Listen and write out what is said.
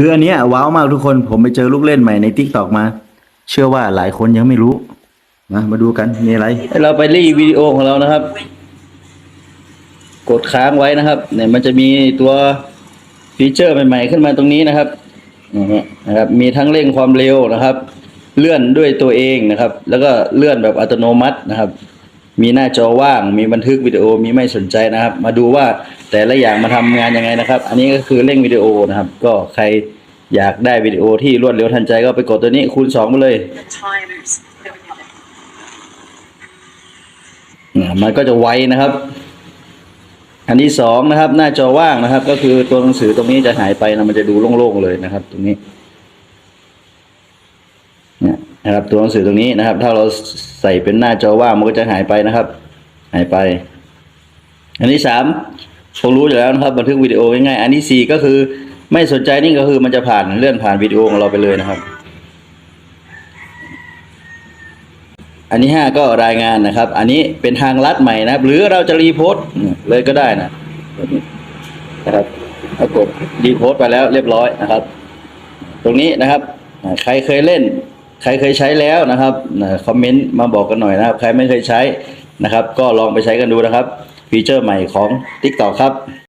คืออันเนี้ยว้าวมากทุกคนผมไปเจอลูกเล่นใหม่ในทิกตอกมา เชื่อว่าหลายคนยังไม่รู้นะมาดูกันมีอะไร เราไปรีวิดีโอของเรานะครับ กดค้างไว้นะครับ เนี่ยมันจะมีตัวฟีเจอร์ใหม่ๆขึ้นมาตรงนี้นะครับนะครับ มีทั้งเร่งความเร็วนะครับ เลื่อนด้วยตัวเองนะครับ แล้วก็เลื่อนแบบอัตโนมัตินะครับ มีหน้าจอว่าง มีบันทึกวิดีโอมีไม่สนใจนะครับ มาดูว่า แต่ละอย่างมาทำงานยังไงนะครับ อันนี้ก็คือเร่งวิดีโอนะครับ ก็ใครอยากได้วิดีโอที่รวดเร็วทันใจก็ไปกดตัวนี้คูณสองไปเลยมันก็จะไวนะครับ อันที่สองนะครับ หน้าจอว่างนะครับ ก็คือตัวหนังสือตรงนี้จะหายไปนะมันจะดูโล่งๆเลยนะครับ ตรงนี้นะครับตัวหนังสือตรงนี้นะครับ ถ้าเราใส่เป็นหน้าจอว่างมันก็จะหายไปนะครับ หายไป อันที่สาม คงรู้อยู่แล้วนะครับบันทึกวิดีโอง่ายๆอันที่สี่ก็คือไม่สนใจนี่ก็คือมันจะผ่านเลื่อนผ่านวิดีโอของเราไปเลยนะครับ อันที่ห้าก็รายงานนะครับ อันนี้เป็นทางลัดใหม่นะครับ หรือเราจะรีโพสต์เลยก็ได้นะนะครับถ้ากดรีโพสต์ไปแล้วเรียบร้อยนะครับ ตรงนี้นะครับ ใครเคยเล่น ใครเคยใช้แล้วนะครับคอมเมนต์มาบอกกันหน่อยนะครับ ใครไม่เคยใช้นะครับ ก็ลองไปใช้กันดูนะครับ ฟีเจอร์ใหม่ของ TikTok ครับ